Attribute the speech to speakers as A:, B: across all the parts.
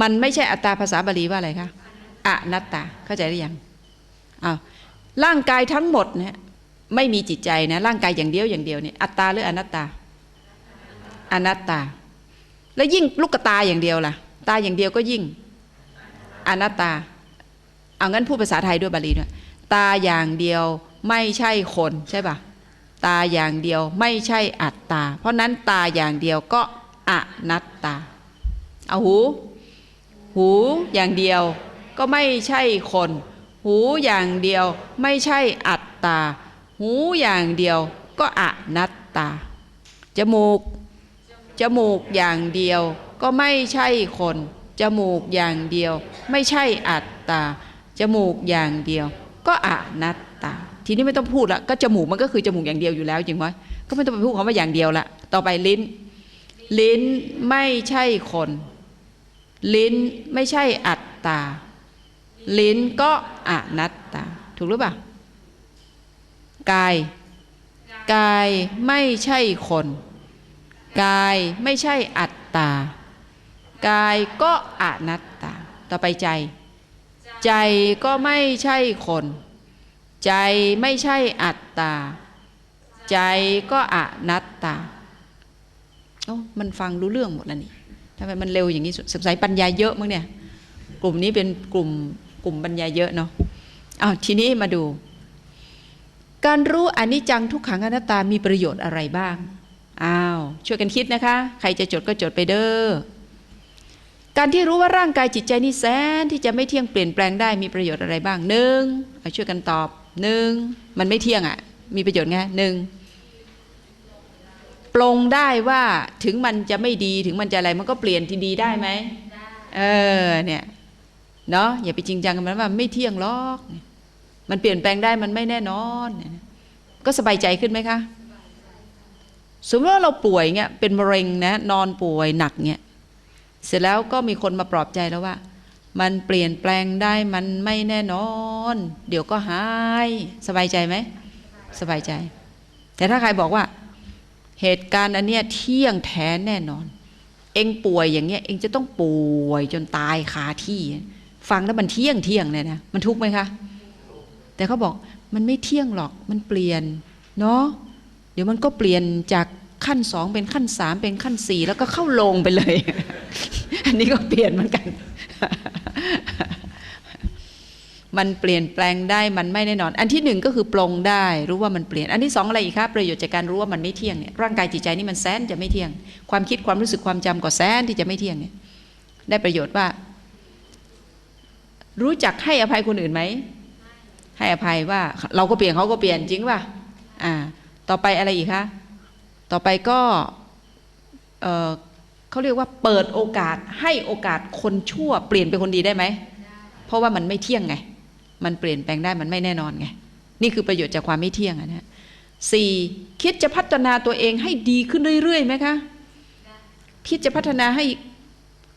A: มันไม่ใช่อัตตาภาษาบาลีว่าอะไรคะอนัตตาเข้าใจหรือยังอ้าวร่างกายทั้งหมดเนี่ยไม่มีจิตใจนะร่างกายอย่างเดียวอย่างเดียวเนี่ยอัตตาหรืออนัตตา อนัตตา แล้วยิ่งลูกตาอย่างเดียวล่ะ ตาอย่างเดียวก็ยิ่ง อนัตตา เอางั้นพูดภาษาไทยด้วยบาลีด้วยตาอย่างเดียวไม่ใช่คนใช่ปะตาอย่างเดียวไม่ใช่อัตตา เพราะนั้นตาอย่างเดียวก็อนัตตา เอาหู หูอย่างเดียวก็ไม่ใช่คน หูอย่างเดียวไม่ใช่อัตตา หูอย่างเดียวก็อนัตตา จมูก จมูกอย่างเดียวก็ไม่ใช่คน จมูกอย่างเดียวไม่ใช่อัตตา จมูกอย่างเดียวก็อนัตตา ทีนี้ไม่ต้องพูดละก็จมูกมันก็คือจมูกอย่างเดียวอยู่แล้วจริงไหมก็ไม่ต้องไปพูดคำว่าอย่างเดียวละ ต่อไปลิ้น ลิ้นไม่ใช่คน ลิ้นไม่ใช่อัตตา ลิ้นก็อนัตตา ถูกหรือเปล่ากาย กายไม่ใช่คน กายไม่ใช่อัตตา กายก็อนัตตา ต่อไปใจ ใจก็ไม่ใช่คน ใจไม่ใช่อัตตา ใจก็อนัตตาโอ้มันฟังรู้เรื่องหมดแล้วนี่ ทำไมมันเร็วอย่างนี้สงสัยปัญญาเยอะมั้งเนี่ย กลุ่มนี้เป็นกลุ่มกลุ่มปัญญาเยอะเนาะอ้าวทีนี้มาดู การรู้อนิจจังทุกขังอนัตตามีประโยชน์อะไรบ้างอ้าวช่วยกันคิดนะคะ ใครจะจดก็จดไปเด้อการที่รู้ว่าร่างกายจิตใจนี่แสนที่จะไม่เที่ยงเปลี่ยนแปลงได้มีประโยชน์อะไรบ้างหนึ่งช่วยกันตอบหนึ่งมันไม่เที่ยงอะ่ะมีประโยชน์ไงหนึ่ง ปลงได้ว่าถึงมันจะไม่ดีถึงมันจะอะไรมันก็เปลี่ยนที่ดีได้ไหมเออเนี่ยเนาะอย่าไปจริงจังกับมันว่าไม่เที่ยงหรอก มันเปลี่ยนแปลงได้มันไม่แน่นอนเนี่ยก็สบายใจขึ้นไหมคะสมมติว่าเราป่วยเงี้ยเป็นมะเร็งนะนอนป่วยหนักเงี้ยเสร็จแล้วก็มีคนมาปลอบใจแล้วว่า มันเปลี่ยนแปลงได้มันไม่แน่นอน เดี๋ยวก็หาย สบายใจไหมสบายใจ แต่ถ้าใครบอกว่า เหตุการณ์อันเนี้ยเที่ยงแท้แน่นอน เองป่วยอย่างเงี้ยเองจะต้องป่วยจนตายคาที่ ฟังแล้วมันเที่ยงเที่ยงเนี่ยนะมันทุกข์ไหมคะแต่เขาบอกมันไม่เที่ยงหรอกมันเปลี่ยนเนาะเดี๋ยวมันก็เปลี่ยนจากขั้นสองเป็นขั้นสามเป็นขั้นสี่แล้วก็เข้าลงไปเลย อันนี้ก็เปลี่ยนเหมือนกัน มันเปลี่ยนแปลงได้มันไม่แน่นอน อันที่หนึ่งก็คือปลงได้รู้ว่ามันเปลี่ยน อันที่สองอะไรอีกครับประโยชน์จากการรู้ว่ามันไม่เที่ยงเนี่ยร่างกายจิตใจนี่มันแสนจะไม่เที่ยง ความคิดความรู้สึกความจำก็แสนที่จะไม่เที่ยงเนี่ยได้ประโยชน์ว่า รู้จักให้อภัยคนอื่นไหมให้อภัยว่า เราก็เปลี่ยนเขาก็เปลี่ยนจริงป่ะอ่า ต่อไปอะไรอีกคะต่อไปก็เออเขาเรียกว่าเปิดโอกาสให้โอกาสคนชั่ว เปลี่ยนเป็นคนดีได้ไหมเพราะว่ามันไม่เที่ยงไง มันเปลี่ยนแปลงได้มันไม่แน่นอนไง นี่คือประโยชน์จากความไม่เที่ยงอะนะสี่คิดจะพัฒนาตัวเองให้ดีขึ้นเรื่อยๆไหมคะคิดจะพัฒนาให้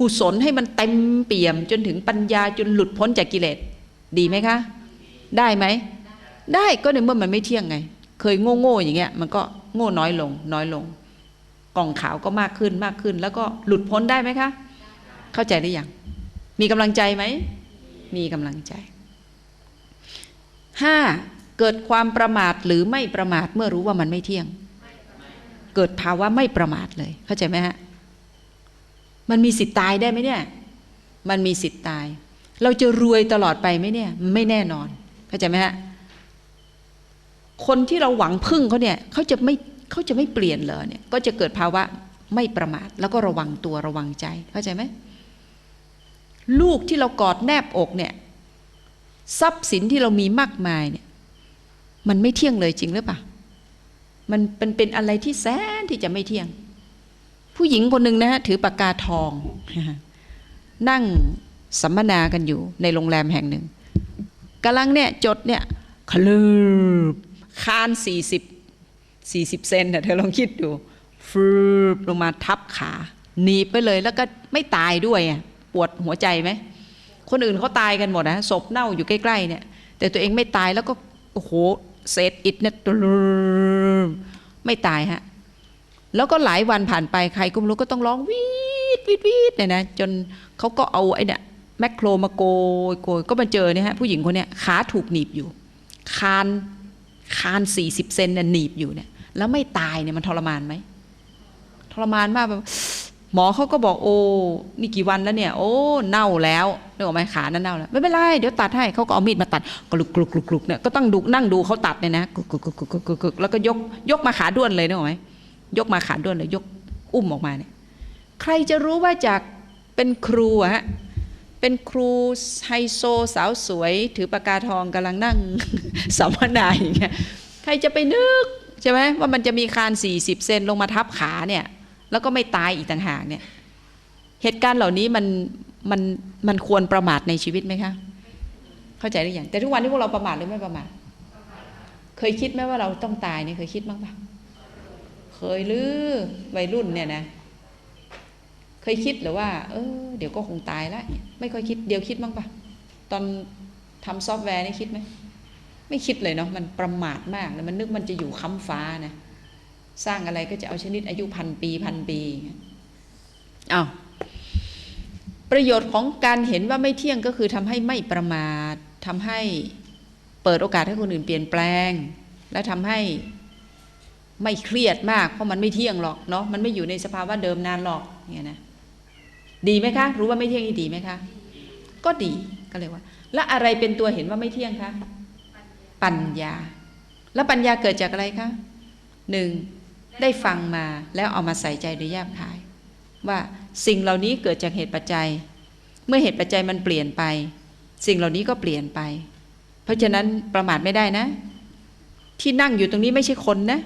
A: กุศลให้มันเต็มเปี่ยม จนถึงปัญญาจนหลุดพ้นจากกิเลสดีไหมคะ ได้ไหม ได้ก็ในเมื่อมันไม่เที่ยงไง เคยโง่โง่ๆอย่างเงี้ย มันก็โง่น้อยลง น้อยลงกล่องขาวก็มากขึ้นมากขึ้น แล้วก็หลุดพ้นได้ไหมคะ เข้าใจหรือยังมีกำลังใจไหม มีกำลังใจ ห้าเกิดความประมาทหรือไม่ประมาทเมื่อรู้ว่ามันไม่เที่ยง เกิดภาวะไม่ประมาทเลย เข้าใจไหมฮะ มันมีสิทธิ์ตายได้ไหมเนี่ย มันมีสิทธิ์ตาย เราจะรวยตลอดไปไหมเนี่ย ไม่แน่นอน เข้าใจไหมฮะ คนที่เราหวังพึ่งเขาเนี่ยเขาจะไม่เขาจะไม่เปลี่ยนเลยเนี่ย ก็จะเกิดภาวะไม่ประมาท แล้วก็ระวังตัวระวังใจ เข้าใจไหมลูกที่เรากอดแนบอกเนี่ย ทรัพย์สินที่เรามีมากมายเนี่ย มันไม่เที่ยงเลยจริงหรือเปล่ามันเป็นเป็นอะไรที่แสนที่จะไม่เที่ยง ผู้หญิงคนหนึ่งนะฮะถือปากกาทอง นั่งสัมมนากันอยู่ในโรงแรมแห่งหนึ่งกำลังเนี่ยจดเนี่ยคลืบคานสี่สิบสี่สิบเซนน่ะเธอลองคิดดูฟืบลงมาทับขา หนีบไปเลยแล้วก็ไม่ตายด้วยอะปวดหัวใจไหม คนอื่นเขาตายกันหมดนะศพเน่าอยู่ใกล้ๆเนี่ยแต่ตัวเองไม่ตายแล้วก็โอ้โหเศษอิฐเนี่ยไม่ตายฮะแล้วก็หลายวันผ่านไปใครก็ไม่รู้ก็ต้องร้องวีดวีดวีดเนี่ยนะจนเขาก็เอาไอ้เนี่ยแมคโครมาโกยโกยก็มาเจอเนี่ยฮะผู้หญิงคนเนี้ยขาถูกหนีบอยู่ คานคานสี่สิบเซนเนี่ยหนีบอยู่เนี่ยแล้วไม่ตายเนี่ยมันทรมานไหมทรมานมากแบบ หมอเขาก็บอกโอ้นี่กี่วันแล้วเนี่ย โอ้เน่าแล้วนึกออกไหมขานั้นเน่าแล้วไม่เป็นไรเดี๋ยวตัดให้เขาก็เอามีดมาตัดกลุกกลุกกลุกกลุกเนี่ยก็ต้องดูนั่งดูเขาตัดเนี่ยนะกลุกกลุกกลุกกลุกกลุกกลุกแล้วก็ยกยกมาขาด้วนเลยนึกออกไหมยกมาขาด้วนเลย ยกอุ้มออกมาเนี่ย ใครจะรู้ว่าจากเป็นครูอะฮะเป็นครูไฮโซสาวสวย ถือปากกาทองกำลังนั่งสัมมนาอย่างเงี้ยใครจะไปนึกใช่ไหมว่ามันจะมีคาน40เซนลงมาทับขาเนี่ย แล้วก็ไม่ตายอีกต่างหากเนี่ย เหตุการณ์เหล่านี้มันมันมันควรประมาทในชีวิตไหมคะ เข้าใจหรือยังแต่ทุกวันนี้พวกเราประมาทหรือไม่ประมาทเคยคิดไหมว่าเราต้องตายเนี่ยเคยคิดบ้างปะเคยหรือวัยรุ่นเนี่ยนะ เคยคิดหรือว่า เออเดี๋ยวก็คงตายแล้วไม่ค่อยคิดเดี๋ยวคิดบ้างปะตอนทำซอฟต์แวร์นี่คิดไหมไม่คิดเลยเนาะมันประมาทมากเลยมันนึกมันจะอยู่ค้ำฟ้านะ สร้างอะไรก็จะเอาชนิดอายุพันปีพันปีอย่างเงี้ยอ้าวประโยชน์ของการเห็นว่าไม่เที่ยงก็คือทำให้ไม่ประมาททำให้เปิดโอกาสให้คนอื่นเปลี่ยนแปลง และทำให้ไม่เครียดมาก เพราะมันไม่เที่ยงหรอกเนาะมันไม่อยู่ในสภาวะเดิมนานหรอกเนี่ยนะดีไหมคะ รู้ว่าไม่เที่ยงนี่ดีไหมคะ ก็ดีก็เลยว่า แล้วอะไรเป็นตัวเห็นว่าไม่เที่ยงคะปัญญา แล้วปัญญาเกิดจากอะไรคะหนึ่ง ได้ฟังมาแล้วเอามาใส่ใจโดยแยบคาย ว่าสิ่งเหล่านี้เกิดจากเหตุปัจจัย เมื่อเหตุปัจจัยมันเปลี่ยนไป สิ่งเหล่านี้ก็เปลี่ยนไป เพราะฉะนั้นประมาทไม่ได้นะ ที่นั่งอยู่ตรงนี้ไม่ใช่คนนะ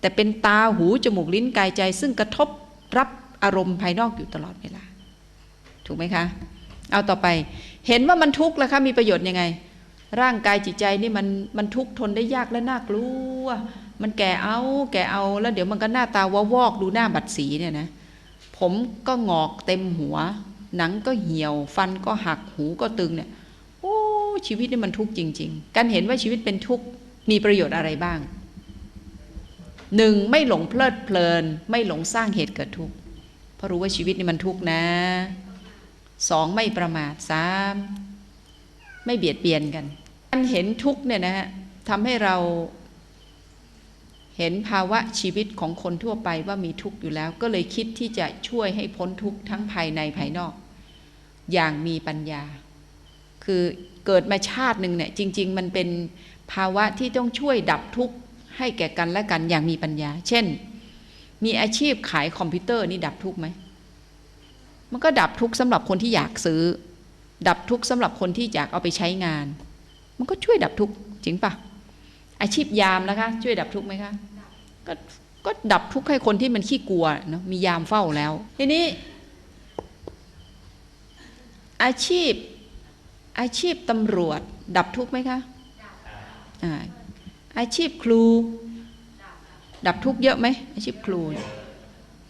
A: แต่เป็นตาหูจมูกลิ้นกายใจ ซึ่งกระทบรับอารมณ์ภายนอกอยู่ตลอดเวลา ถูกไหมคะ เอาต่อไปเห็นว่ามันทุกข์แล้วคะมีประโยชน์ยังไง ร่างกายจิตใจนี่มันมันทุกข์ทนได้ยากและน่ากลัว มันแก่เอาแก่เอาแล้วเดี๋ยวมันก็หน้าตาววอกดูหน้าบัดสีเนี่ยนะผมก็งอกเต็มหัว หนังก็เหี่ยว ฟันก็หักหูก็ตึงเนี่ยโอ้ชีวิตนี่มันทุกข์จริง ๆ การเห็นว่าชีวิตเป็นทุกข์มีประโยชน์อะไรบ้างหนึ่งไม่หลงเพลิดเพลิน ไม่หลงสร้างเหตุเกิดทุกข์เพราะรู้ว่าชีวิตนี่มันทุกข์นะสองไม่ประมาทสามไม่เบียดเบียนกันการเห็นทุกข์เนี่ยนะฮะทำให้เรา เห็นภาวะชีวิตของคนทั่วไปว่ามีทุกข์อยู่แล้ว ก็เลยคิดที่จะช่วยให้พ้นทุกข์ทั้งภายในภายนอก อย่างมีปัญญา คือเกิดมาชาติหนึ่งเนี่ยจริง ๆ มันเป็นภาวะที่ต้องช่วยดับทุกข์ให้แก่กันและกันอย่างมีปัญญา เช่น มีอาชีพขายคอมพิวเตอร์นี่ดับทุกข์ไหมมันก็ดับทุกข์สำหรับคนที่อยากซื้อ ดับทุกข์สำหรับคนที่อยากเอาไปใช้งาน มันก็ช่วยดับทุกข์จริงปะอาชีพยามนะคะ ช่วยดับทุกข์ไหมคะ ก็ก็ดับทุกข์ให้คนที่มันขี้กลัวเนาะมียามเฝ้าแล้ว ทีนี้ อาชีพอาชีพตำรวจ ดับทุกข์ไหมคะอ่าอาชีพครู ดับทุกข์เยอะไหมอาชีพครู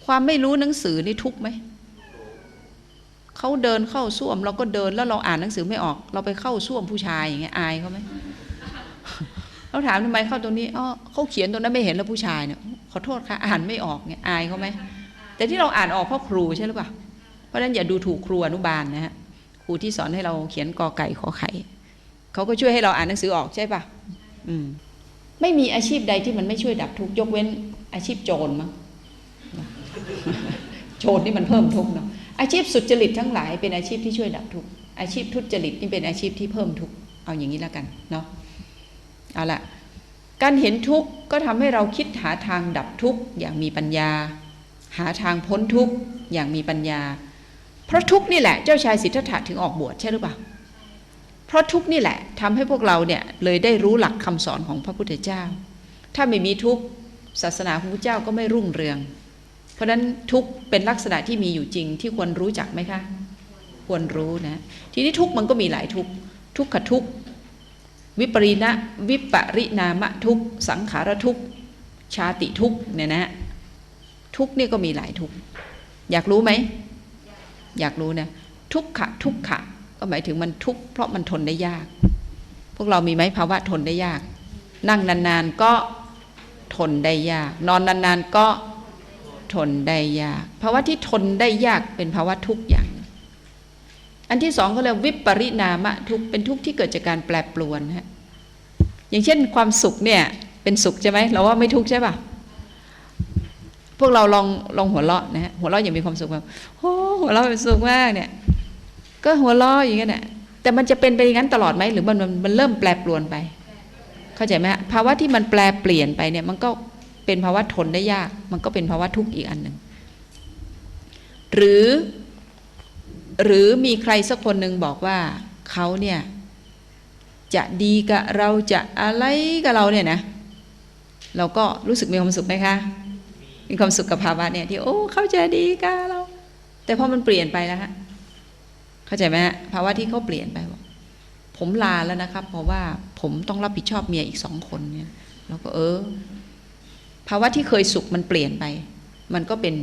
A: ความไม่รู้หนังสือนี่ทุกข์ไหมเขาเดินเข้าส้วม เราก็เดินแล้วเราอ่านหนังสือไม่ออก เราไปเข้าส้วมผู้ชายอย่างเงี้ยอายเขาไหม เราถามทำไมเข้าตรงนี้อ๋อเขาเขียนตรงนั้นไม่เห็นแล้วผู้ชายเนี่ยขอโทษค่ะอ่านไม่ออกเนี่ยอายเขาไหมแต่ที่เราอ่านออกเพราะครูใช่หรือเปล่าเพราะฉะนั้นอย่าดูถูกครูอนุบาลนะฮะครูที่สอนให้เราเขียนกอไก่ขอไข่เขาก็ช่วยให้เราอ่านหนังสือออกใช่ปะอืมไม่มีอาชีพใดที่มันไม่ช่วยดับทุกข์ยกเว้น อาชีพโจรมั้งโจรนี่มันเพิ่มทุกข์เนาะอาชีพสุจริตทั้งหลายเป็นอาชีพที่ช่วยดับทุกข์อาชีพทุจริตนี่เป็นอาชีพที่เพิ่มทุกข์เอาอย่างนี้แล้วกันเนาะ เอาละการเห็นทุกข์ก็ทำให้เราคิดหาทางดับทุกข์อย่างมีปัญญา หาทางพ้นทุกข์อย่างมีปัญญา เพราะทุกข์นี่แหละเจ้าชายสิทธัตถะถึงออกบวชใช่หรือเปล่าเพราะทุกข์นี่แหละทำให้พวกเราเนี่ยเลยได้รู้หลักคำสอนของพระพุทธเจ้า ถ้าไม่มีทุกข์ศาสนาของพระเจ้าก็ไม่รุ่งเรือง เพราะฉะนั้นทุกข์เป็นลักษณะที่มีอยู่จริงที่ควรรู้จักไหมคะ ควรรู้นะ ทีนี้ทุกข์มันก็มีหลายทุกข์ทุกขทุกข์ วิปริณะวิปริณามะทุกสังขารทุกชาติทุกเนี่ยนะทุกนี่ก็มีหลายทุกอยากรู้ไหมอยากรู้นะทุกขะทุกขะก็หมายถึงมันทุกข์เพราะมันทนได้ยาก พวกเรามีไหมภาวะทนได้ยาก นั่งนานๆก็ทนได้ยาก นอนนานๆก็ทนได้ยากภาวะที่ทนได้ยากเป็นภาวะทุกข์อย่าง อันที่สองเขาเรียกวิปริณามะทุกเป็นทุกข์ที่เกิดจากการแปรปรวนฮะอย่างเช่นความสุขเนี่ยเป็นสุขใช่ไหมเราว่าไม่ทุกข์ใช่ป่ะพวกเราลองลองหัวเราะนะฮะหัวเราะอย่างมีความสุขแบบโอ้หัวเราะเป็นสุขมากเนี่ยก็หัวเราะอย่างเงี้ยน่ะแต่มันจะเป็นไปอย่างนั้นตลอดไหมหรือมันมันมันเริ่มแปรปรวนไป เข้าใจไหมภาวะที่มันแปลเปลี่ยนไปเนี่ยมันก็เป็นภาวะทนได้ยาก มันก็เป็นภาวะทุกข์อีกอันหนึ่งหรือ หรือมีใครสักคนหนึ่งบอกว่าเขาเนี่ยจะดีกับเราจะอะไรกับเราเนี่ยนะ เราก็รู้สึกมีความสุขไหมคะ มีความสุขกับภาวะเนี่ยที่โอ้เขาจะดีกับเรา แต่พอมันเปลี่ยนไปแล้วฮะเข้าใจไหมฮะภาวะที่เขาเปลี่ยนไปบอกผมลาแล้วนะครับ เพราะว่าผมต้องรับผิดชอบเมียอีกสองคนเนี่ยเราก็เออ ภาวะที่เคยสุขมันเปลี่ยนไป มันก็เป็น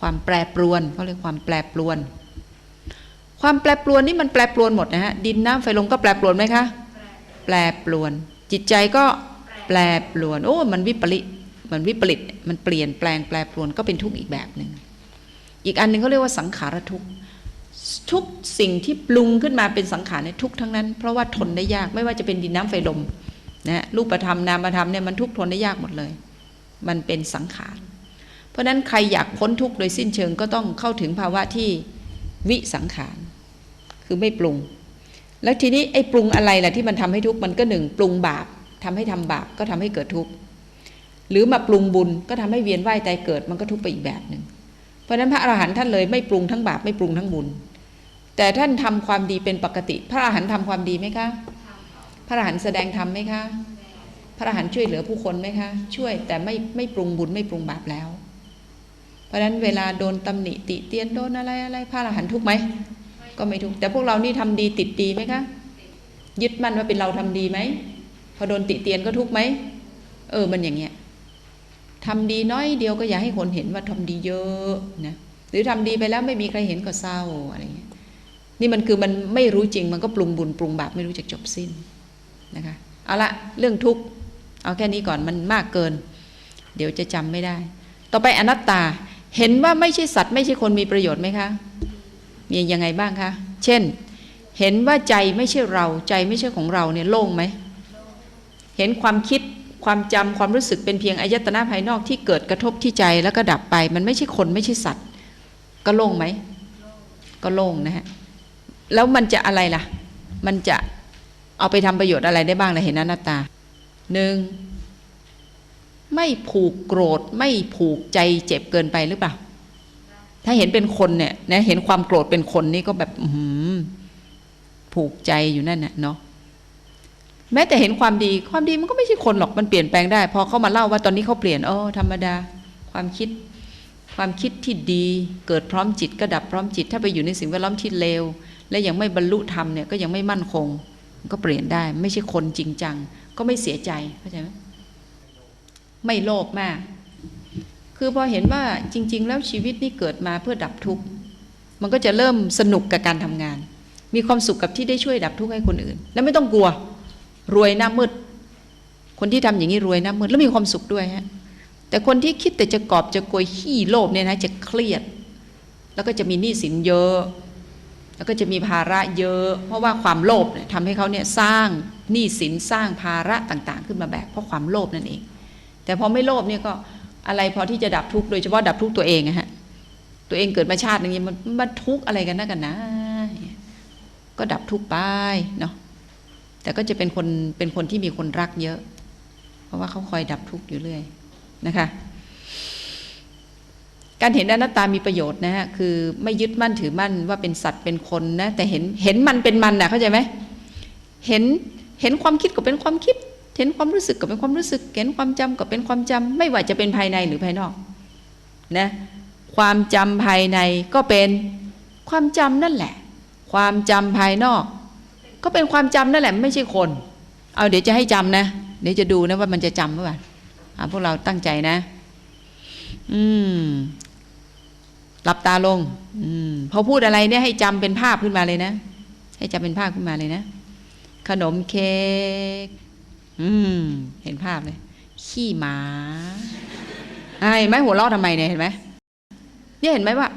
A: ความแปรปรวนเขาเรียกความแปรปรวน ความแปรปรวนนี่มันแปรปรวนหมดนะฮะดินน้ำไฟลมก็แปรปรวนไหมคะแปรปรวน จิตใจก็แปรปรวน โอ้ มันวิปริตมันวิปริตมันเปลี่ยนแปลงแปรปรวนก็เป็นทุกข์อีกแบบหนึ่งอีกอันหนึ่งเขาเรียกว่าสังขารทุกข์ทุกสิ่งที่ปรุงขึ้นมาเป็นสังขารในยทุกทั้งนั้น เพราะว่าทนได้ยากไม่ว่าจะเป็นดินน้ำไฟลมนะรูปธรรมนามธรรมเนี่ยมันทุกข์ทนได้ยากหมดเลย มันเป็นสังขาร เพราะนั้นใครอยากพ้นทุกข์โดยสิ้นเชิงก็ต้องเข้าถึงภาวะที่วิสังขาร คือไม่ปรุง แล้วทีนี้ไอ้ปรุงอะไรล่ะที่มันทำให้ทุกข์มันก็หนึ่งปรุงบาปทำให้ทำบาปก็ทำให้เกิดทุกข์หรือมาปรุงบุญก็ทำให้เวียนว่ายตายเกิดมันก็ทุกข์ไปอีกแบบหนึ่งเพราะฉะนั้นพระอรหันต์ท่านเลยไม่ปรุงทั้งบาปไม่ปรุงทั้งบุญ แต่ท่านทำความดีเป็นปกติ พระอรหันต์ทำความดีไหมคะ พระอรหันต์แสดงธรรมไหมคะ พระอรหันต์ช่วยเหลือผู้คนไหมคะ ช่วยแต่ไม่ไม่ปรุงบุญไม่ปรุงบาปแล้ว เพราะฉะนั้นเวลาโดนตำหนิติเตียนโดนอะไรอะไรพระอรหันต์ทุกข์ไหม ก็ไม่ทุกข์แต่พวกเรานี่ทำดีติดดีไหมคะ ยึดมั่นว่าเป็นเราทำดีไหม พอโดนติเตียนก็ทุกข์ไหม เออ มันอย่างเงี้ยทำดีน้อยเดียวก็อย่าให้คนเห็นว่าทำดีเยอะนะ หรือทำดีไปแล้วไม่มีใครเห็นก็เศร้าอะไรเงี้ย นี่มันคือมันไม่รู้จริง มันก็ปรุงบุญปรุงบาปไม่รู้จักจบสิ้นนะคะ เอาละเรื่องทุกข์เอาแค่นี้ก่อนมันมากเกิน เดี๋ยวจะจำไม่ได้ ต่อไปอนัตตา เห็นว่าไม่ใช่สัตว์ไม่ใช่คนมีประโยชน์ไหมคะ มียังไงบ้างคะ เช่น เห็นว่าใจไม่ใช่เราใจไม่ใช่ของเราเนี่ยโล่งไหม เห็นความคิดความจำความรู้สึกเป็นเพียงอายตนะภายนอกที่เกิดกระทบที่ใจแล้วก็ดับไป มันไม่ใช่คนไม่ใช่สัตว์ ก็โล่งไหม ก็โล่งนะฮะ แล้วมันจะอะไรล่ะ มันจะเอาไปทำประโยชน์อะไรได้บ้างล่ะเห็นอนัตตาหนึ่งไม่ผูกโกรธไม่ผูกใจเจ็บเกินไปหรือเปล่า ถ้าเห็นเป็นคนเนี่ยนะเห็นความโกรธเป็นคนนี่ก็แบบหือผูกใจอยู่นั่นน่ะเนาะแม้แต่เห็นความดีความดีมันก็ไม่ใช่คนหรอกมันเปลี่ยนแปลงได้ พอเขามาเล่าว่าตอนนี้เขาเปลี่ยนอ๋อธรรมดา ความคิด ความคิดที่ดีเกิดพร้อมจิตก็ดับพร้อมจิต ถ้าไปอยู่ในสิ่งแวดล้อมที่เลวและยังไม่บรรลุธรรมเนี่ยก็ยังไม่มั่นคง ก็เปลี่ยนได้ ไม่ใช่คนจริงจัง ก็ไม่เสียใจเข้าใจไหมไม่โลภมาก คือพอเห็นว่าจริง ๆ แล้วชีวิตนี่เกิดมาเพื่อดับทุกข์ มันก็จะเริ่มสนุกกับการทำงาน มีความสุขกับที่ได้ช่วยดับทุกข์ให้คนอื่น แล้วไม่ต้องกลัว รวยหน้ามืด คนที่ทำอย่างนี้รวยหน้ามืดแล้วมีความสุขด้วยฮะ แต่คนที่คิดแต่จะกอบจะโกยขี้โลภเนี่ยนะจะเครียด แล้วก็จะมีหนี้สินเยอะ แล้วก็จะมีภาระเยอะ เพราะว่าความโลภเนี่ยทำให้เขาเนี่ยสร้างหนี้สินสร้างภาระต่างๆ ขึ้นมาแบกเพราะความโลภนั่นเอง แต่พอไม่โลภเนี่ยก็ อะไรพอที่จะดับทุกข์โดยเฉพาะดับทุกข์ตัวเองอะฮะตัวเองเกิดมาชาติอย่างนี้มันมันทุกข์อะไรกันนะกันนะ ก็ดับทุกข์ไปเนาะแต่ก็จะเป็นคนเป็นคนที่มีคนรักเยอะ เพราะว่าเขาคอยดับทุกข์อยู่เรื่อยนะคะ การเห็นอนัตตามีประโยชน์นะฮะคือไม่ยึดมั่นถือมั่นว่าเป็นสัตว์เป็นคนนะแต่เห็นเห็นมันเป็นมันนะเข้าใจไหมเห็นเห็นความคิดก็เป็นความคิด เห็นความรู้สึกก็เป็นความรู้สึก เห็นความจำก็เป็นความจำไม่ว่าจะเป็นภายในหรือภายนอกนะความจำภายในก็เป็นความจำนั่นแหละ ความจำภายนอก ก็เป็นความจำนั่นแหละไม่ใช่คน เอาเดี๋ยวจะให้จำนะ เดี๋ยวจะดูนะว่ามันจะจำหรือเปล่าพวกเราตั้งใจนะ อืมหลับตาลง อืมพอพูดอะไรเนี่ยให้จำเป็นภาพขึ้นมาเลยนะ ให้จำเป็นภาพขึ้นมาเลยนะ ขนมเค้ก อืม เห็นภาพเลยขี้หมาอ่าเห็นไหมหัวเราะทำไมเนี่ยเห็นไหมเนี่ยเห็นไหมว่า